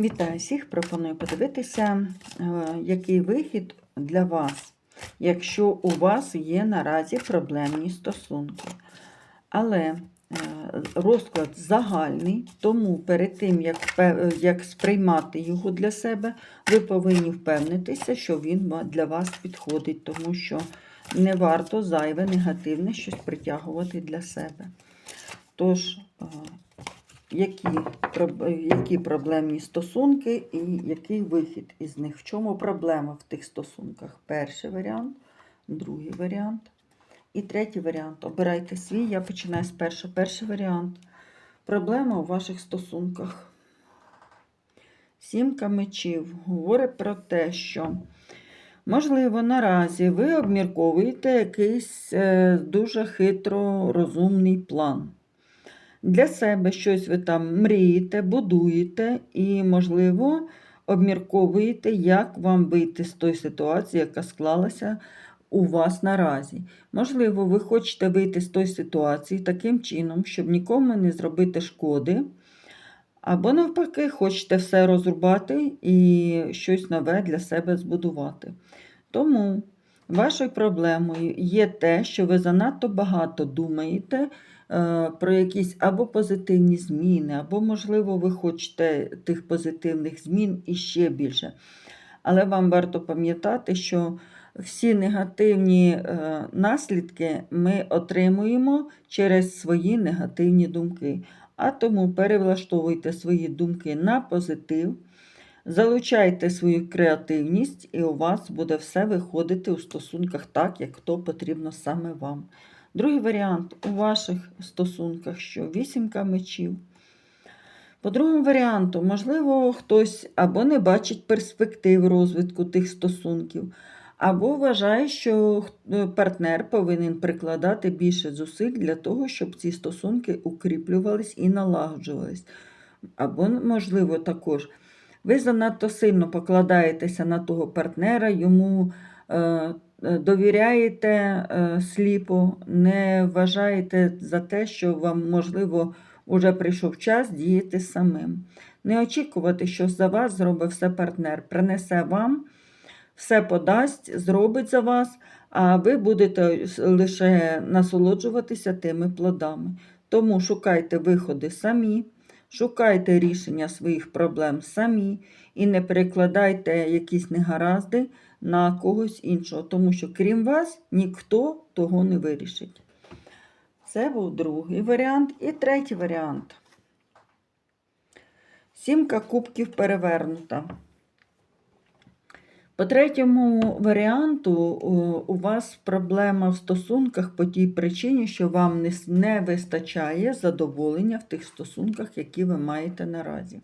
Вітаю всіх! Пропоную подивитися, е, який вихід для вас, якщо у вас є наразі проблемні стосунки. Але е, розклад загальний, тому перед тим, як, як сприймати його для себе, ви повинні впевнитися, що він для вас підходить, тому що не варто зайве негативне щось притягувати для себе. Тож, е, які, які проблемні стосунки і який вихід із них. В чому проблема в тих стосунках? Перший варіант, другий варіант і третій варіант. Обирайте свій. Я починаю з першого. Перший варіант. Проблема у ваших стосунках. Сімка мечів говорить про те, що, можливо, наразі ви обмірковуєте якийсь е, дуже хитро розумний план. Для себе щось ви там мрієте, будуєте і, можливо, обмірковуєте, як вам вийти з тої ситуації, яка склалася у вас наразі. Можливо, ви хочете вийти з тої ситуації таким чином, щоб нікому не зробити шкоди. Або навпаки, хочете все розрубати і щось нове для себе збудувати. Тому вашою проблемою є те, що ви занадто багато думаєте е, про якісь або позитивні зміни, або, можливо, ви хочете тих позитивних змін і ще більше. Але вам варто пам'ятати, що всі негативні е, наслідки ми отримуємо через свої негативні думки. А тому перевлаштовуйте свої думки на позитив, залучайте свою креативність, і у вас буде все виходити у стосунках так, як то потрібно саме вам. Другий варіант у ваших стосунках, що вісімка мечів. По другому варіанту, можливо, хтось або не бачить перспектив розвитку тих стосунків, або вважає, що е, партнер повинен прикладати більше зусиль для того, щоб ці стосунки укріплювались і налагоджувались. Або, можливо, також ви занадто сильно покладаєтеся на того партнера, йому е, е, довіряєте е, сліпо, не вважаєте за те, що вам, можливо, уже прийшов час діяти самим. Не очікувати, що за вас зробить все партнер, принесе вам, все подасть, зробить за вас, а ви будете лише насолоджуватися тими плодами. Тому шукайте виходи самі, шукайте рішення своїх проблем самі і не перекладайте якісь негаразди на когось іншого, тому що крім вас ніхто того не вирішить. Це був другий варіант. І третій варіант. Сімка кубків перевернута. По третьому варіанту у- у вас проблема в стосунках по тій причині, що вам не, вистачає задоволення в тих стосунках, які ви маєте наразі.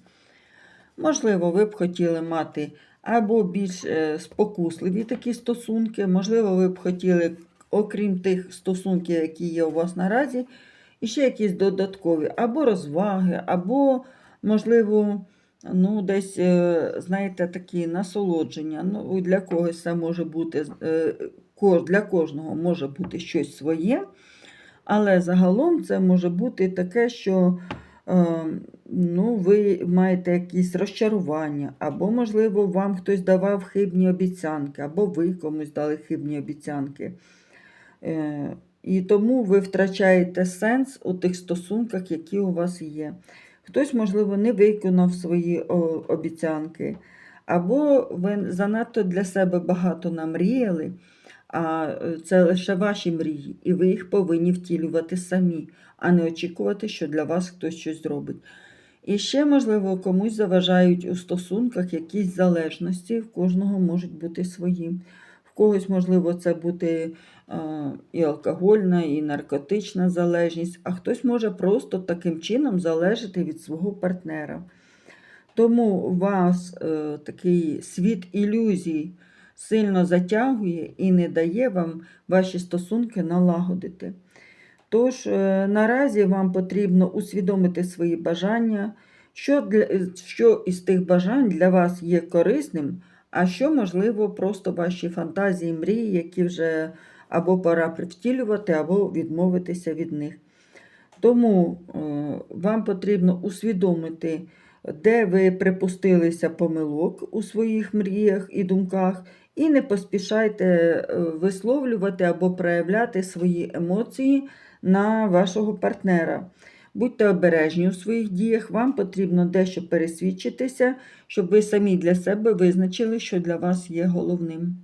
Можливо, ви б хотіли мати або більш е, спокусливі такі стосунки, можливо, ви б хотіли, окрім тих стосунків, які є у вас наразі, і ще якісь додаткові, або розваги, або, можливо, ну, десь, е, знаєте, такі насолодження. Ну, для когось це може бути, е, для кожного може бути щось своє, але загалом це може бути таке, що е, ну, ви маєте якісь розчарування, або, можливо, вам хтось давав хибні обіцянки, або ви комусь дали хибні обіцянки. І тому ви втрачаєте сенс у тих стосунках, які у вас є. Хтось, можливо, не виконав свої обіцянки, або ви занадто для себе багато намріяли, а е, це лише ваші мрії, і ви їх повинні втілювати самі, а не очікувати, що для вас хтось щось зробить. І ще, можливо, комусь заважають у стосунках якісь залежності, в кожного можуть бути свої. Когось, можливо, це бути е, і алкогольна, і наркотична залежність, а хтось може просто таким чином залежати від свого партнера. Тому у вас е, такий світ ілюзій сильно затягує і не дає вам ваші стосунки налагодити. Тож е, наразі вам потрібно усвідомити свої бажання, що, для, що із тих бажань для вас є корисним, а що, можливо, просто ваші фантазії, мрії, які вже або пора привтілювати, або відмовитися від них. Тому е, вам потрібно усвідомити де ви припустилися помилок у своїх мріях і думках, і не поспішайте е, висловлювати або проявляти свої емоції на вашого партнера. Будьте обережні у своїх діях, вам потрібно дещо пересвідчитися, щоб ви самі для себе визначили, що для вас є головним.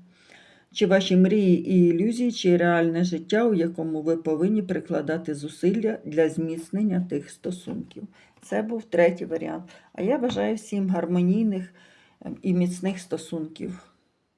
Чи ваші мрії і ілюзії, чи реальне життя, у якому ви повинні прикладати зусилля для зміцнення тих стосунків. Це був третій варіант. А я бажаю всім гармонійних ем, і міцних стосунків.